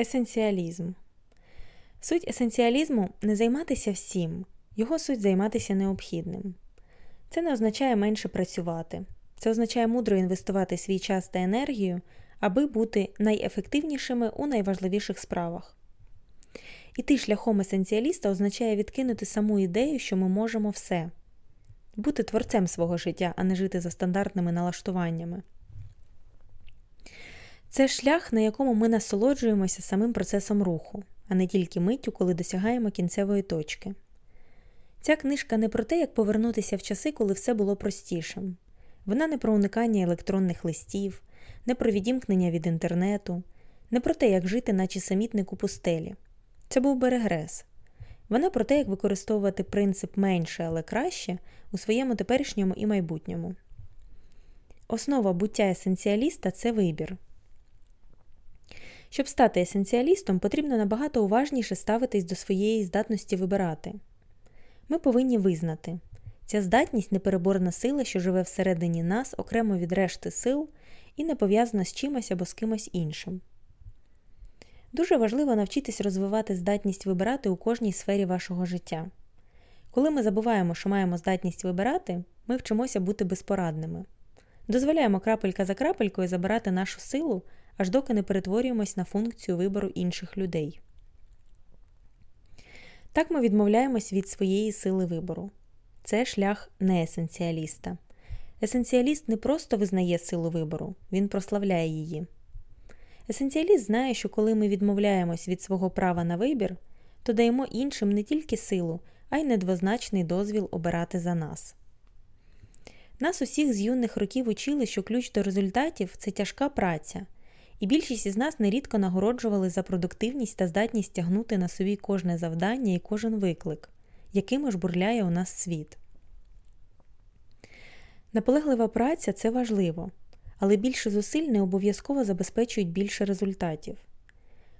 Есенціалізм. Суть есенціалізму не займатися всім, його суть займатися необхідним. Це не означає менше працювати, це означає мудро інвестувати свій час та енергію, аби бути найефективнішими у найважливіших справах. Іти шляхом есенціаліста означає відкинути саму ідею, що ми можемо все, бути творцем свого життя, а не жити за стандартними налаштуваннями. Це шлях, на якому ми насолоджуємося самим процесом руху, а не тільки миттю, коли досягаємо кінцевої точки. Ця книжка не про те, як повернутися в часи, коли все було простішим. Вона не про уникання електронних листів, не про відімкнення від інтернету, не про те, як жити, наче самітник у пустелі. Це був берегрес. Вона про те, як використовувати принцип менше, але краще у своєму теперішньому і майбутньому. Основа буття есенціаліста це вибір. Щоб стати есенціалістом, потрібно набагато уважніше ставитись до своєї здатності вибирати. Ми повинні визнати, ця здатність непереборна сила, що живе всередині нас, окремо від решти сил і не пов'язана з чимось або з кимось іншим. Дуже важливо навчитись розвивати здатність вибирати у кожній сфері вашого життя. Коли ми забуваємо, що маємо здатність вибирати, ми вчимося бути безпорадними. Дозволяємо крапелька за крапелькою забирати нашу силу, аж доки не перетворюємось на функцію вибору інших людей. Так ми відмовляємось від своєї сили вибору. Це шлях не есенціаліста. Есенціаліст не просто визнає силу вибору, він прославляє її. Есенціаліст знає, що коли ми відмовляємось від свого права на вибір, то даємо іншим не тільки силу, а й недвозначний дозвіл обирати за нас. Нас усіх з юних років учили, що ключ до результатів це тяжка праця, і більшість із нас нерідко нагороджували за продуктивність та здатність тягнути на собі кожне завдання і кожен виклик, якими ж бурляє у нас світ. Наполеглива праця це важливо, але більше зусиль не обов'язково забезпечують більше результатів.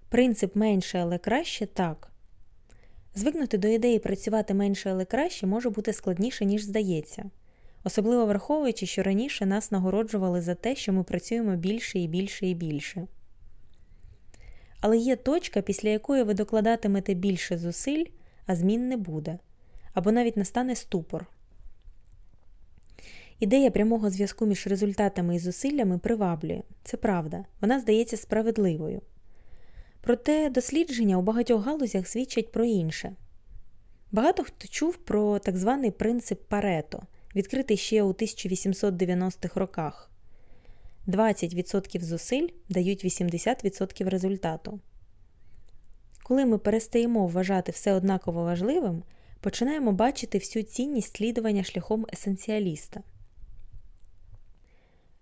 Принцип менше, але краще так. Звикнути до ідеї працювати менше, але краще може бути складніше, ніж здається особливо враховуючи, що раніше нас нагороджували за те, що ми працюємо більше і більше і більше. Але є точка, після якої ви докладатимете більше зусиль, а змін не буде, або навіть настане ступор. Ідея прямого зв'язку між результатами і зусиллями приваблює, це правда, вона здається справедливою. Проте дослідження у багатьох галузях свідчать про інше. Багато хто чув про так званий принцип Парето, відкритий ще у 1890-х роках. 20% зусиль дають 80% результату. Коли ми перестаємо вважати все однаково важливим, починаємо бачити всю цінність слідування шляхом есенціаліста.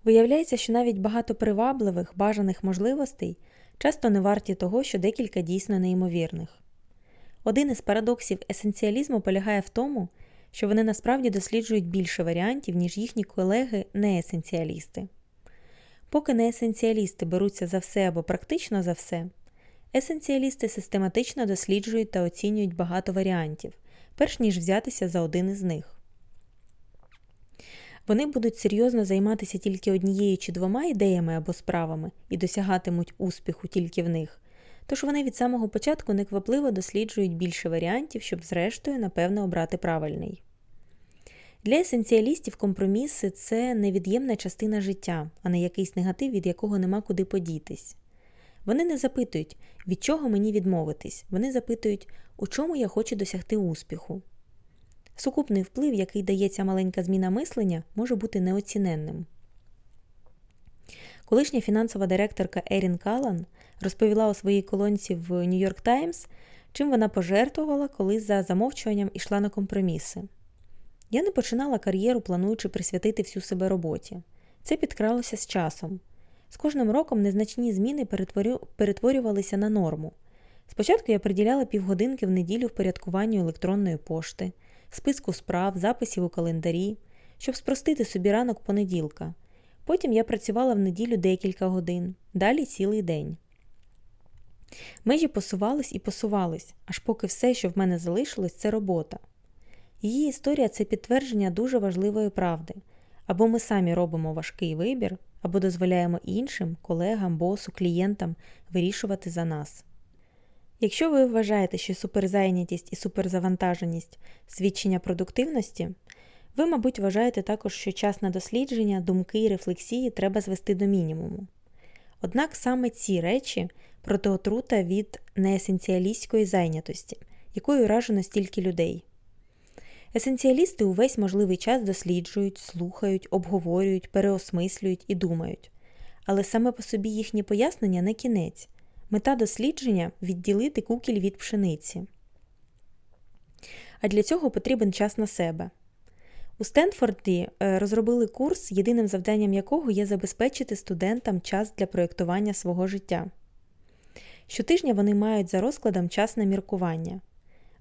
Виявляється, що навіть багато привабливих, бажаних можливостей часто не варті того, що декілька дійсно неймовірних. Один із парадоксів есенціалізму полягає в тому, що вони насправді досліджують більше варіантів, ніж їхні колеги неесенціалісти. Поки неесенціалісти беруться за все або практично за все, есенціалісти систематично досліджують та оцінюють багато варіантів, перш ніж взятися за один із них. Вони будуть серйозно займатися тільки однією чи двома ідеями або справами і досягатимуть успіху тільки в них, тож вони від самого початку неквапливо досліджують більше варіантів, щоб, зрештою, напевно, обрати правильний. Для есенціалістів компроміси це невід'ємна частина життя, а не якийсь негатив, від якого нема куди подітись. Вони не запитують, від чого мені відмовитись, вони запитують, у чому я хочу досягти успіху. Сукупний вплив, який дає ця маленька зміна мислення, може бути неоціненним. Колишня фінансова директорка Ерін Калан розповіла у своїй колонці в York Times, чим вона пожертвувала, коли за замовчуванням ішла на компроміси. Я не починала кар'єру, плануючи присвятити всю себе роботі. Це підкралося з часом. З кожним роком незначні зміни перетворювалися на норму. Спочатку я приділяла півгодинки в неділю впорядкуванню електронної пошти, списку справ, записів у календарі, щоб спростити собі ранок понеділка. Потім я працювала в неділю декілька годин, далі цілий день. Межі посувались і посувались, аж поки все, що в мене залишилось, це робота. Її історія це підтвердження дуже важливої правди або ми самі робимо важкий вибір, або дозволяємо іншим, колегам, босу, клієнтам вирішувати за нас. Якщо ви вважаєте, що суперзайнятість і суперзавантаженість свідчення продуктивності, ви, мабуть, вважаєте також, що час на дослідження, думки і рефлексії треба звести до мінімуму. Однак саме ці речі протиотрута від неесенціалістської зайнятості, якою ражено стільки людей. Есенціалісти увесь можливий час досліджують, слухають, обговорюють, переосмислюють і думають. Але саме по собі їхні пояснення не кінець. Мета дослідження відділити кукіль від пшениці. А для цього потрібен час на себе. У Стенфорді е, розробили курс, єдиним завданням якого є забезпечити студентам час для проєктування свого життя. Щотижня вони мають за розкладом час на міркування.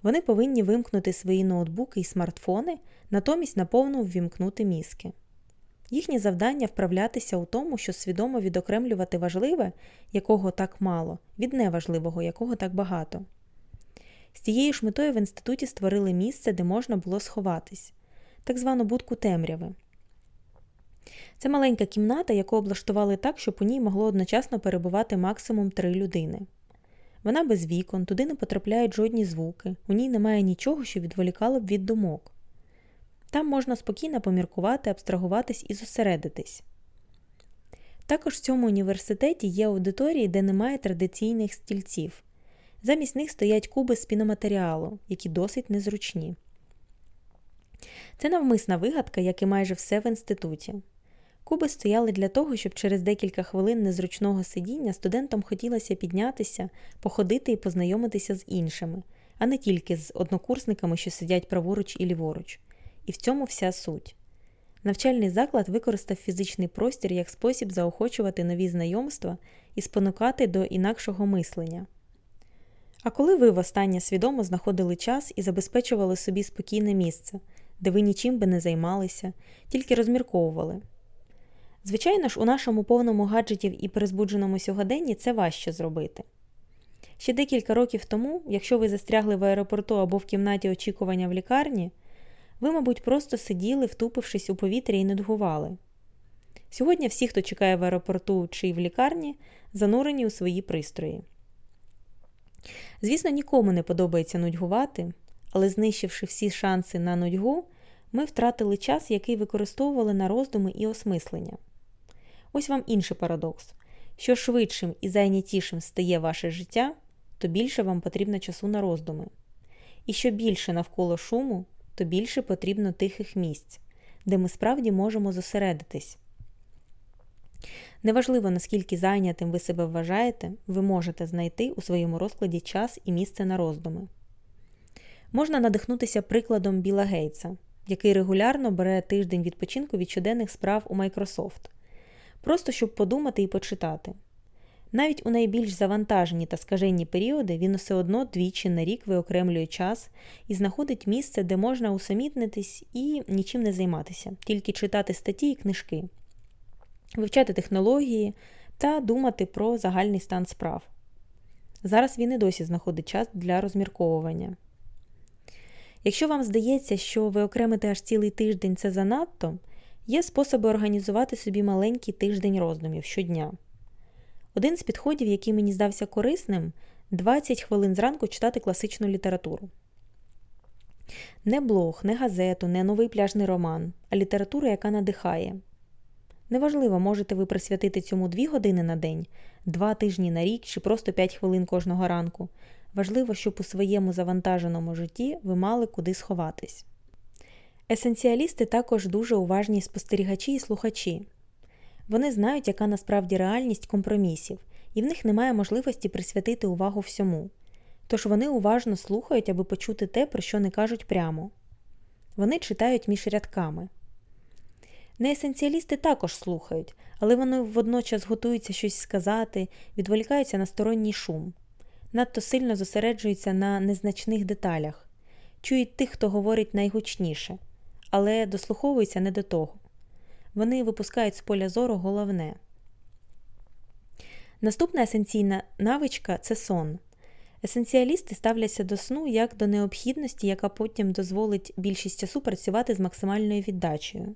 Вони повинні вимкнути свої ноутбуки і смартфони, натомість наповну ввімкнути мізки. Їхнє завдання вправлятися у тому, що свідомо відокремлювати важливе, якого так мало, від неважливого, якого так багато. З цією ж метою в інституті створили місце, де можна було сховатись, так звану будку темряви. Це маленька кімната, яку облаштували так, щоб у ній могло одночасно перебувати максимум три людини. Вона без вікон, туди не потрапляють жодні звуки, у ній немає нічого, що відволікало б від думок. Там можна спокійно поміркувати, абстрагуватись і зосередитись. Також в цьому університеті є аудиторії, де немає традиційних стільців. Замість них стоять куби з піноматеріалу, які досить незручні. Це навмисна вигадка, як і майже все в інституті. Куби стояли для того, щоб через декілька хвилин незручного сидіння студентам хотілося піднятися, походити і познайомитися з іншими, а не тільки з однокурсниками, що сидять праворуч і ліворуч. І в цьому вся суть. Навчальний заклад використав фізичний простір як спосіб заохочувати нові знайомства і спонукати до інакшого мислення. А коли ви востаннє свідомо знаходили час і забезпечували собі спокійне місце, де ви нічим би не займалися, тільки розмірковували. Звичайно ж, у нашому повному гаджетів і перезбудженому сьогоденні це важче зробити. Ще декілька років тому, якщо ви застрягли в аеропорту або в кімнаті очікування в лікарні, ви, мабуть, просто сиділи, втупившись у повітря і нудгували. Сьогодні всі, хто чекає в аеропорту чи в лікарні, занурені у свої пристрої. Звісно, нікому не подобається нудьгувати, але знищивши всі шанси на нудьгу, ми втратили час, який використовували на роздуми і осмислення. Ось вам інший парадокс: що швидшим і зайнятішим стає ваше життя, то більше вам потрібно часу на роздуми. І що більше навколо шуму, то більше потрібно тихих місць, де ми справді можемо зосередитись. Неважливо, наскільки зайнятим ви себе вважаєте, ви можете знайти у своєму розкладі час і місце на роздуми. Можна надихнутися прикладом Біла Гейтса, який регулярно бере тиждень відпочинку від щоденних справ у Microsoft, просто щоб подумати і почитати. Навіть у найбільш завантажені та скаженні періоди він все одно двічі на рік виокремлює час і знаходить місце, де можна усамітнитись і нічим не займатися, тільки читати статті і книжки, вивчати технології та думати про загальний стан справ. Зараз він і досі знаходить час для розмірковування. Якщо вам здається, що ви окремите аж цілий тиждень це занадто, є способи організувати собі маленький тиждень роздумів щодня. Один з підходів, який мені здався корисним, 20 хвилин зранку читати класичну літературу. Не блог, не газету, не новий пляжний роман, а література, яка надихає. Неважливо, можете ви присвятити цьому 2 години на день, 2 тижні на рік чи просто 5 хвилин кожного ранку. Важливо, щоб у своєму завантаженому житті ви мали куди сховатись. Есенціалісти також дуже уважні спостерігачі і слухачі. Вони знають, яка насправді реальність компромісів, і в них немає можливості присвятити увагу всьому. Тож вони уважно слухають, аби почути те, про що не кажуть прямо. Вони читають між рядками. Неесенціалісти також слухають, але вони водночас готуються щось сказати, відволікаються на сторонній шум, надто сильно зосереджуються на незначних деталях, чують тих, хто говорить найгучніше, але дослуховуються не до того. Вони випускають з поля зору головне. Наступна есенційна навичка це сон. Есенціалісти ставляться до сну як до необхідності, яка потім дозволить більшість часу працювати з максимальною віддачею.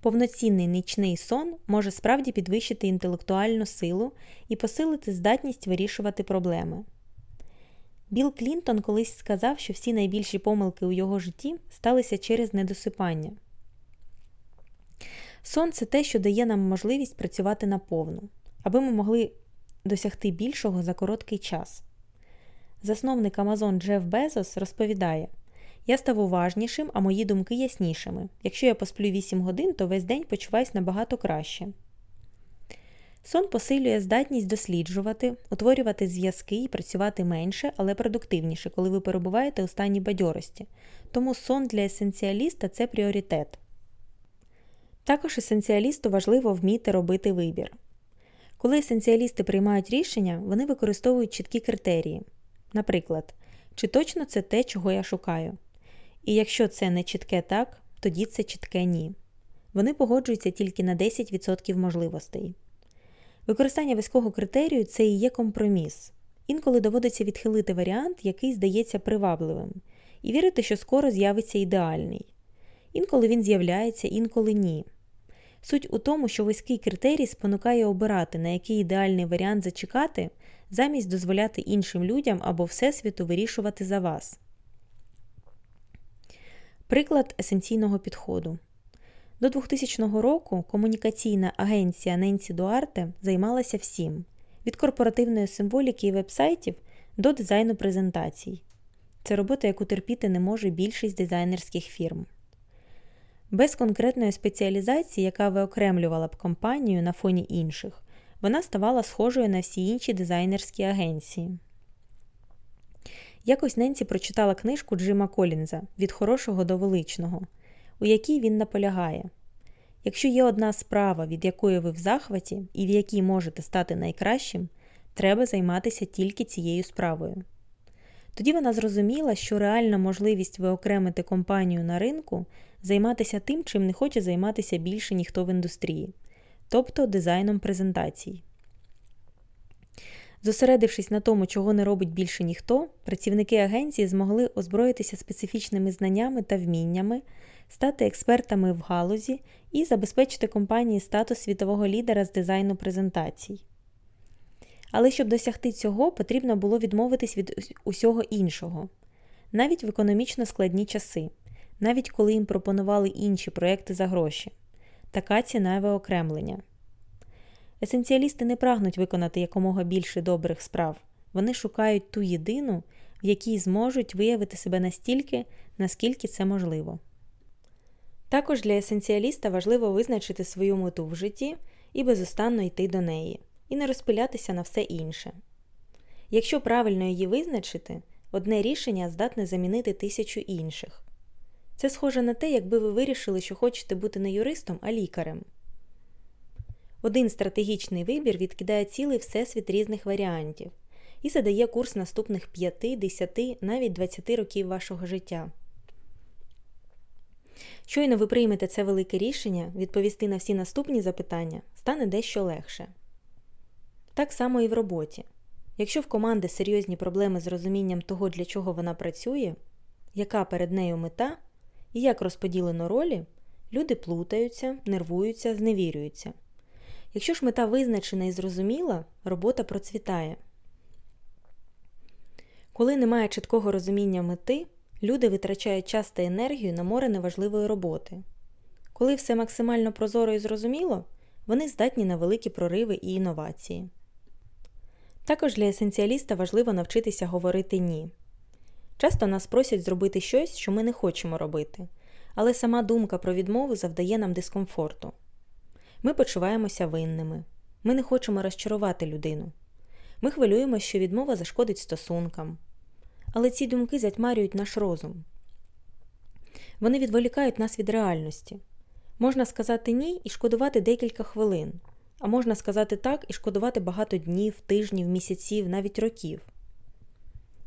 Повноцінний нічний сон може справді підвищити інтелектуальну силу і посилити здатність вирішувати проблеми. Білл Клінтон колись сказав, що всі найбільші помилки у його житті сталися через недосипання. Сон це те, що дає нам можливість працювати наповну, аби ми могли досягти більшого за короткий час. Засновник Amazon Джеф Безос розповідає: Я став уважнішим, а мої думки яснішими. Якщо я посплю 8 годин, то весь день почуваюсь набагато краще. Сон посилює здатність досліджувати, утворювати зв'язки і працювати менше, але продуктивніше, коли ви перебуваєте у стані бадьорості. Тому сон для есенціаліста це пріоритет. Також есенціалісту важливо вміти робити вибір. Коли есенціалісти приймають рішення, вони використовують чіткі критерії. Наприклад, чи точно це те, чого я шукаю. І якщо це не чітке так, тоді це чітке ні. Вони погоджуються тільки на 10% можливостей. Використання військового критерію це і є компроміс. Інколи доводиться відхилити варіант, який здається привабливим, і вірити, що скоро з'явиться ідеальний. Інколи він з'являється, інколи ні. Суть у тому, що вузький критерій спонукає обирати, на який ідеальний варіант зачекати, замість дозволяти іншим людям або Всесвіту вирішувати за вас. Приклад есенційного підходу. До 2000 року комунікаційна агенція Ненсі Дуарте займалася всім від корпоративної символіки і вебсайтів до дизайну презентацій. Це робота, яку терпіти не може більшість дизайнерських фірм. Без конкретної спеціалізації, яка виокремлювала б компанію на фоні інших, вона ставала схожою на всі інші дизайнерські агенції. Якось Ненсі прочитала книжку Джима Колінза Від хорошого до величного, у якій він наполягає: якщо є одна справа, від якої ви в захваті і в якій можете стати найкращим, треба займатися тільки цією справою. Тоді вона зрозуміла, що реальна можливість виокремити компанію на ринку займатися тим, чим не хоче займатися більше ніхто в індустрії, тобто дизайном презентацій. Зосередившись на тому, чого не робить більше ніхто, працівники агенції змогли озброїтися специфічними знаннями та вміннями, стати експертами в галузі і забезпечити компанії статус світового лідера з дизайну презентацій. Але щоб досягти цього, потрібно було відмовитись від усього іншого, навіть в економічно складні часи, навіть коли їм пропонували інші проекти за гроші. Така ціна виокремлення. Есенціалісти не прагнуть виконати якомога більше добрих справ. Вони шукають ту єдину, в якій зможуть виявити себе настільки, наскільки це можливо. Також для есенціаліста важливо визначити свою мету в житті і безустанно йти до неї, і не розпилятися на все інше. Якщо правильно її визначити, одне рішення здатне замінити тисячу інших. Це схоже на те, якби ви вирішили, що хочете бути не юристом, а лікарем. Один стратегічний вибір відкидає цілий всесвіт різних варіантів і задає курс наступних 5, 10, навіть 20 років вашого життя. Щойно ви приймете це велике рішення, відповісти на всі наступні запитання стане дещо легше. Так само і в роботі. Якщо в команди серйозні проблеми з розумінням того, для чого вона працює, яка перед нею мета і як розподілено ролі, люди плутаються, нервуються, зневірюються. Якщо ж мета визначена і зрозуміла, робота процвітає. Коли немає чіткого розуміння мети, люди витрачають час та енергію на море неважливої роботи. Коли все максимально прозоро і зрозуміло, вони здатні на великі прориви і інновації. Також для есенціаліста важливо навчитися говорити ні. Часто нас просять зробити щось, що ми не хочемо робити, але сама думка про відмову завдає нам дискомфорту. Ми почуваємося винними. Ми не хочемо розчарувати людину. Ми хвилюємося, що відмова зашкодить стосункам. Але ці думки затьмарюють наш розум. Вони відволікають нас від реальності. Можна сказати ні і шкодувати декілька хвилин, а можна сказати так і шкодувати багато днів, тижнів, місяців, навіть років.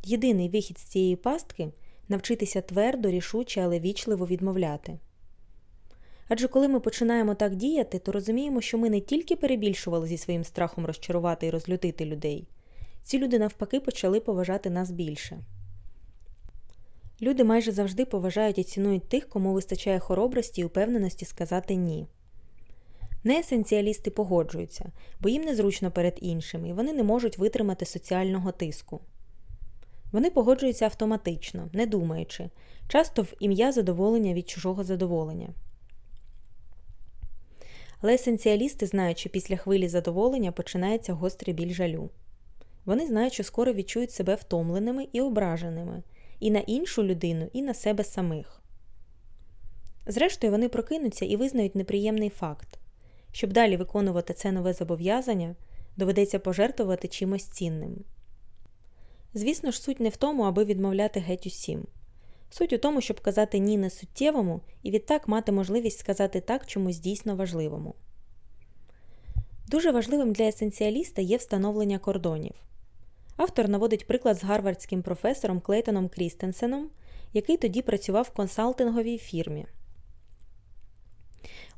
Єдиний вихід з цієї пастки навчитися твердо, рішуче, але вічливо відмовляти. Адже коли ми починаємо так діяти, то розуміємо, що ми не тільки перебільшували зі своїм страхом розчарувати і розлютити людей, ці люди навпаки почали поважати нас більше. Люди майже завжди поважають і цінують тих, кому вистачає хоробрості і упевненості сказати ні. Неесенціалісти погоджуються, бо їм незручно перед іншими, і вони не можуть витримати соціального тиску. Вони погоджуються автоматично, не думаючи, часто в ім'я задоволення від чужого задоволення. Але есенціалісти знають, що після хвилі задоволення починається гострий біль жалю. Вони знають, що скоро відчують себе втомленими і ображеними і на іншу людину, і на себе самих. Зрештою, вони прокинуться і визнають неприємний факт. Щоб далі виконувати це нове зобов'язання, доведеться пожертвувати чимось цінним. Звісно ж, суть не в тому, аби відмовляти геть усім. Суть у тому, щоб казати ні несуттєвому і відтак мати можливість сказати так чомусь дійсно важливому. Дуже важливим для есенціаліста є встановлення кордонів. Автор наводить приклад з гарвардським професором Клейтоном Крістенсеном, який тоді працював в консалтинговій фірмі.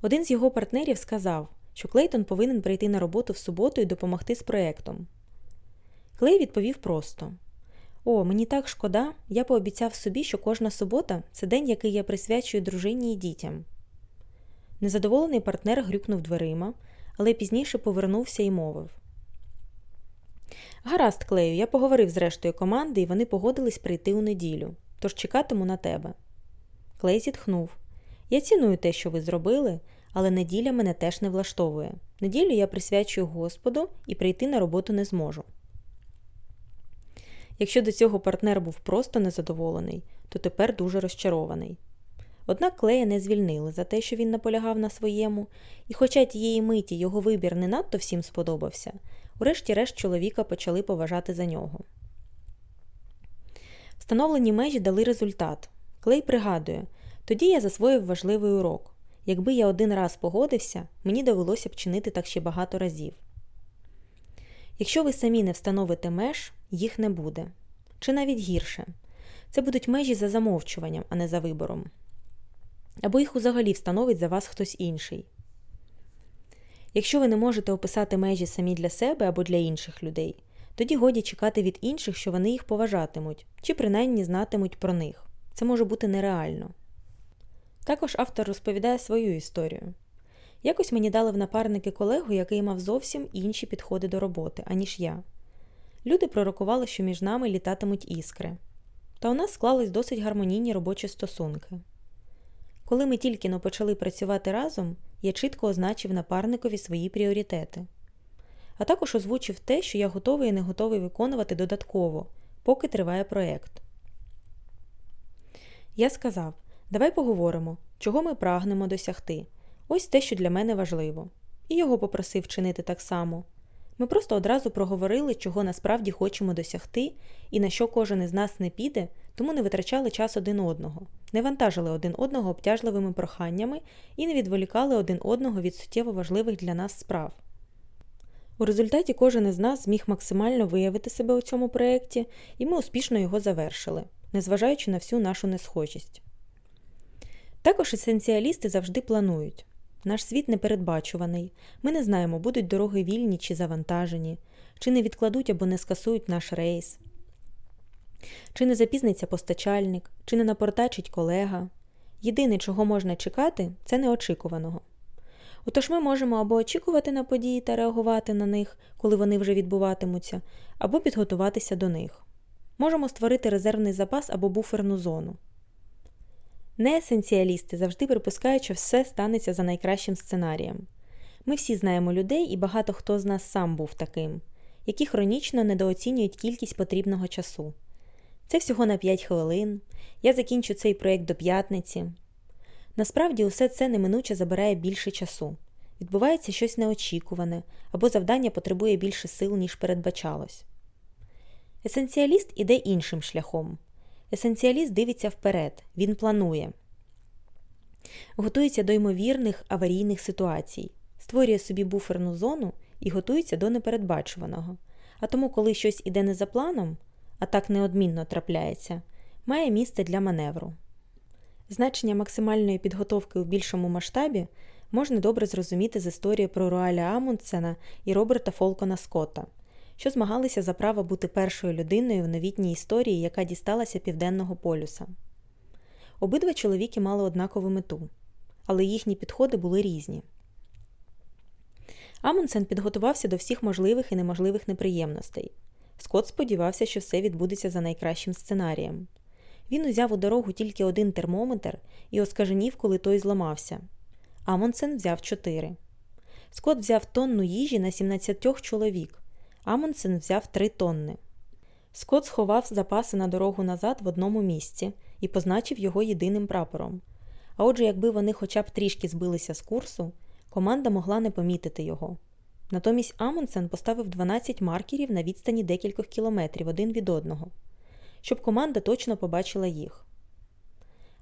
Один з його партнерів сказав, що Клейтон повинен прийти на роботу в суботу і допомогти з проєктом. Клей відповів просто: О, мені так шкода, я пообіцяв собі, що кожна субота це день, який я присвячую дружині і дітям. Незадоволений партнер грюкнув дверима, але пізніше повернувся і мовив. Гаразд, Клею, я поговорив з рештою команди, і вони погодились прийти у неділю, тож чекатиму на тебе. Клей зітхнув. Я ціную те, що ви зробили, але неділя мене теж не влаштовує. Неділю я присвячую Господу і прийти на роботу не зможу. Якщо до цього партнер був просто незадоволений, то тепер дуже розчарований. Однак Клея не звільнили за те, що він наполягав на своєму, і, хоча тієї миті його вибір не надто всім сподобався, урешті-решт чоловіка почали поважати за нього. Встановлені межі дали результат. Клей пригадує, тоді я засвоїв важливий урок. Якби я один раз погодився, мені довелося б чинити так ще багато разів. Якщо ви самі не встановите меж, їх не буде. Чи навіть гірше. Це будуть межі за замовчуванням, а не за вибором. Або їх взагалі встановить за вас хтось інший. Якщо ви не можете описати межі самі для себе або для інших людей, тоді годі чекати від інших, що вони їх поважатимуть, чи принаймні знатимуть про них. Це може бути нереально. Також автор розповідає свою історію. Якось мені дали в напарники колегу, який мав зовсім інші підходи до роботи, аніж я. Люди пророкували, що між нами літатимуть іскри. Та у нас склались досить гармонійні робочі стосунки. Коли ми тільки но почали працювати разом, я чітко означив напарникові свої пріоритети, а також озвучив те, що я готовий і не готовий виконувати додатково, поки триває проєкт. Я сказав: Давай поговоримо, чого ми прагнемо досягти. Ось те, що для мене важливо. І його попросив чинити так само. Ми просто одразу проговорили, чого насправді хочемо досягти, і на що кожен із нас не піде, тому не витрачали час один одного, не вантажили один одного обтяжливими проханнями і не відволікали один одного від суттєво важливих для нас справ. У результаті кожен із нас зміг максимально виявити себе у цьому проєкті, і ми успішно його завершили, незважаючи на всю нашу несхожість. Також есенціалісти завжди планують. Наш світ непередбачуваний. Ми не знаємо, будуть дороги вільні чи завантажені, чи не відкладуть або не скасують наш рейс, чи не запізниться постачальник, чи не напортачить колега. Єдине, чого можна чекати, це неочікуваного. Отож ми можемо або очікувати на події та реагувати на них, коли вони вже відбуватимуться, або підготуватися до них. Можемо створити резервний запас або буферну зону. Неесенціалісти завжди припускають, що все станеться за найкращим сценарієм. Ми всі знаємо людей, і багато хто з нас сам був таким, які хронічно недооцінюють кількість потрібного часу. Це всього на 5 хвилин, я закінчу цей проєкт до п'ятниці. Насправді, усе це неминуче забирає більше часу. Відбувається щось неочікуване, або завдання потребує більше сил, ніж передбачалось. Есенціаліст іде іншим шляхом. Есенціаліст дивиться вперед, він планує, готується до ймовірних аварійних ситуацій, створює собі буферну зону і готується до непередбачуваного. А тому, коли щось іде не за планом, а так неодмінно трапляється, має місце для маневру. Значення максимальної підготовки у більшому масштабі можна добре зрозуміти з історії про Руаля Амундсена і Роберта Фолкона Скотта – що змагалися за право бути першою людиною в новітній історії, яка дісталася Південного полюса. Обидва чоловіки мали однакову мету, але їхні підходи були різні. Амундсен підготувався до всіх можливих і неможливих неприємностей. Скотт сподівався, що все відбудеться за найкращим сценарієм. Він узяв у дорогу тільки один термометр і оскаженів, коли той зламався. Амундсен взяв чотири. Скотт взяв тонну їжі на 17 чоловік. Амундсен взяв три тонни. Скотт сховав запаси на дорогу назад в одному місці і позначив його єдиним прапором. А отже, якби вони хоча б трішки збилися з курсу, команда могла не помітити його. Натомість Амундсен поставив 12 маркерів на відстані декількох кілометрів один від одного, щоб команда точно побачила їх.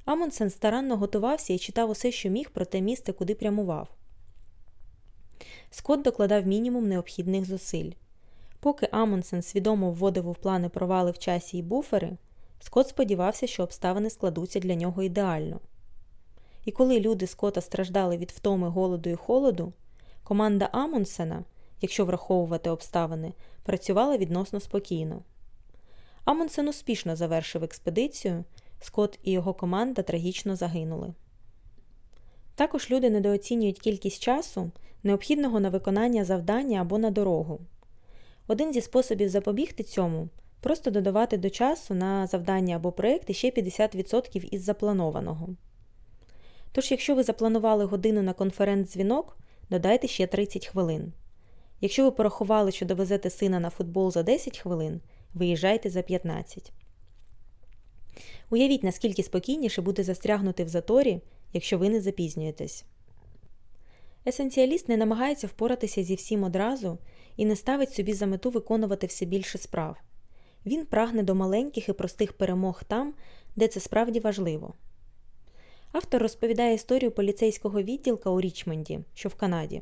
Амундсен старанно готувався і читав усе, що міг про те місце, куди прямував. Скотт докладав мінімум необхідних зусиль. Поки Амундсен свідомо вводив у плани провали в часі і буфери, Скотт сподівався, що обставини складуться для нього ідеально. І коли люди Скотта страждали від втоми голоду і холоду, команда Амундсена, якщо враховувати обставини, працювала відносно спокійно. Амундсен успішно завершив експедицію, Скотт і його команда трагічно загинули. Також люди недооцінюють кількість часу, необхідного на виконання завдання або на дорогу. Один зі способів запобігти цьому просто додавати до часу на завдання або проєкти ще 50% із запланованого. Тож, якщо ви запланували годину на конференц-дзвінок, додайте ще 30 хвилин. Якщо ви порахували, що довезете сина на футбол за 10 хвилин, виїжджайте за 15. Уявіть, наскільки спокійніше буде застрягнути в заторі, якщо ви не запізнюєтесь. Есенціаліст не намагається впоратися зі всім одразу і не ставить собі за мету виконувати все більше справ. Він прагне до маленьких і простих перемог там, де це справді важливо. Автор розповідає історію поліцейського відділка у Річмонді, що в Канаді.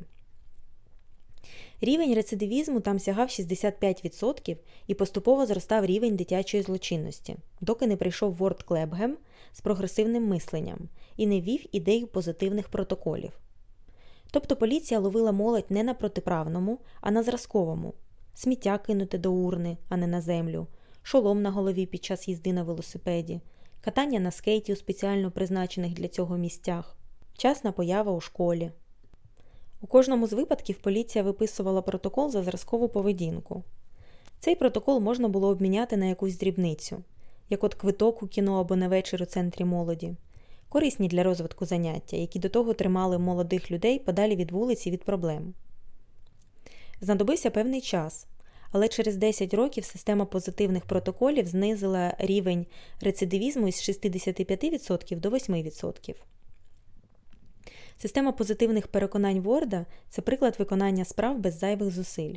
Рівень рецидивізму там сягав 65% і поступово зростав рівень дитячої злочинності, доки не прийшов Ворд Клебгем з прогресивним мисленням і не вів ідею позитивних протоколів. Тобто поліція ловила молодь не на протиправному, а на зразковому. Сміття кинути до урни, а не на землю, шолом на голові під час їзди на велосипеді, катання на скейті у спеціально призначених для цього місцях, часна поява у школі. У кожному з випадків поліція виписувала протокол за зразкову поведінку. Цей протокол можна було обміняти на якусь дрібницю, як от квиток у кіно або на вечір у центрі молоді, корисні для розвитку заняття, які до того тримали молодих людей подалі від вулиці від проблем. Знадобився певний час, але через 10 років система позитивних протоколів знизила рівень рецидивізму із 65% до 8%. Система позитивних переконань Ворда це приклад виконання справ без зайвих зусиль.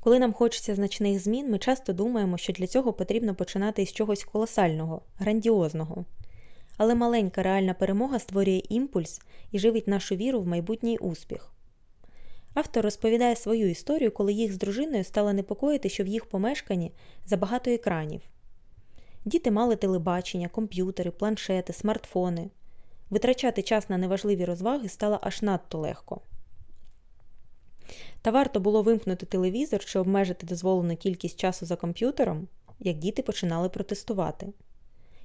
Коли нам хочеться значних змін, ми часто думаємо, що для цього потрібно починати із чогось колосального, грандіозного. Але маленька реальна перемога створює імпульс і живить нашу віру в майбутній успіх. Автор розповідає свою історію, коли їх з дружиною стало непокоїти, що в їх помешканні забагато екранів. Діти мали телебачення, комп'ютери, планшети, смартфони. Витрачати час на неважливі розваги стало аж надто легко. Та варто було вимкнути телевізор чи обмежити дозволену кількість часу за комп'ютером, як діти починали протестувати.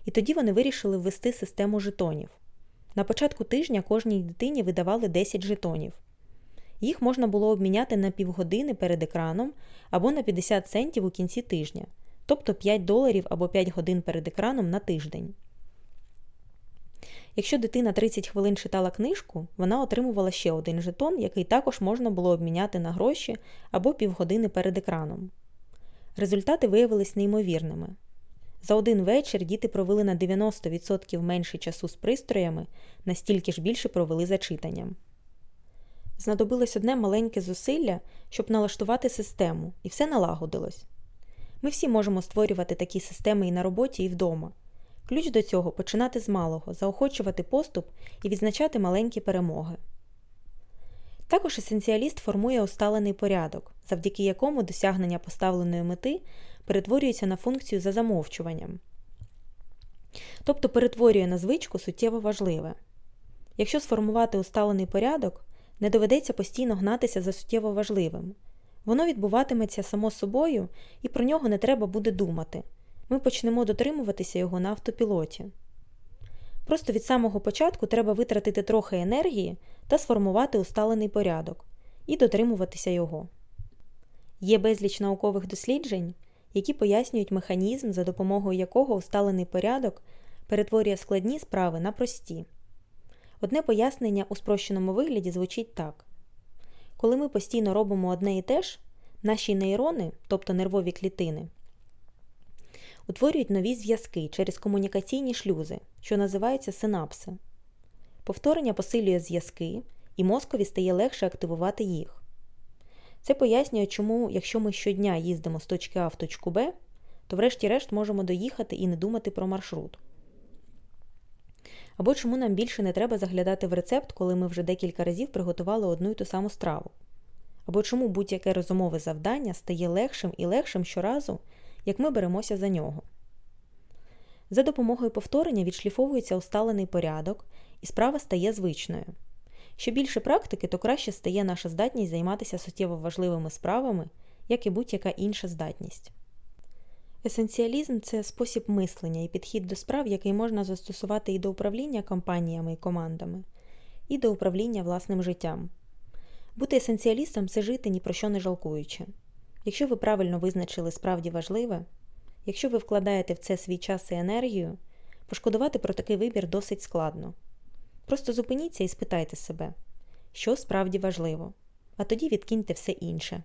І тоді вони вирішили ввести систему жетонів. На початку тижня кожній дитині видавали 10 жетонів. Їх можна було обміняти на півгодини перед екраном або на 50 центів у кінці тижня, тобто 5 доларів або 5 годин перед екраном на тиждень. Якщо дитина 30 хвилин читала книжку, вона отримувала ще один жетон, який також можна було обміняти на гроші або півгодини перед екраном. Результати виявились неймовірними. За один вечір діти провели на 90% менше часу з пристроями, настільки ж більше провели за читанням. Знадобилось одне маленьке зусилля, щоб налаштувати систему, і все налагодилось. Ми всі можемо створювати такі системи і на роботі, і вдома. Ключ до цього починати з малого, заохочувати поступ і відзначати маленькі перемоги. Також есенціаліст формує усталений порядок, завдяки якому досягнення поставленої мети перетворюється на функцію за замовчуванням. Тобто перетворює на звичку суттєво важливе. Якщо сформувати усталений порядок, не доведеться постійно гнатися за суттєво важливим. Воно відбуватиметься само собою, і про нього не треба буде думати. Ми почнемо дотримуватися його на автопілоті. Просто від самого початку треба витратити трохи енергії та сформувати усталений порядок, і дотримуватися його. Є безліч наукових досліджень, які пояснюють механізм, за допомогою якого усталений порядок перетворює складні справи на прості. Одне пояснення у спрощеному вигляді звучить так: коли ми постійно робимо одне і те ж, наші нейрони, тобто нервові клітини, утворюють нові зв'язки через комунікаційні шлюзи, що називаються синапси. Повторення посилює зв'язки, і мозкові стає легше активувати їх. Це пояснює, чому, якщо ми щодня їздимо з точки А в точку Б, то врешті-решт можемо доїхати і не думати про маршрут. Або чому нам більше не треба заглядати в рецепт, коли ми вже декілька разів приготували одну й ту саму страву. Або чому будь-яке розумове завдання стає легшим і легшим щоразу, як ми беремося за нього. За допомогою повторення відшліфовується усталений порядок, і справа стає звичною. Що більше практики, то краще стає наша здатність займатися суттєво важливими справами, як і будь-яка інша здатність. Есенціалізм це спосіб мислення і підхід до справ, який можна застосувати і до управління компаніями і командами, і до управління власним життям. Бути есенціалістом це жити ні про що не жалкуючи. Якщо ви правильно визначили справді важливе, якщо ви вкладаєте в це свій час і енергію, пошкодувати про такий вибір досить складно. Просто зупиніться і спитайте себе, що справді важливо, а тоді відкиньте все інше.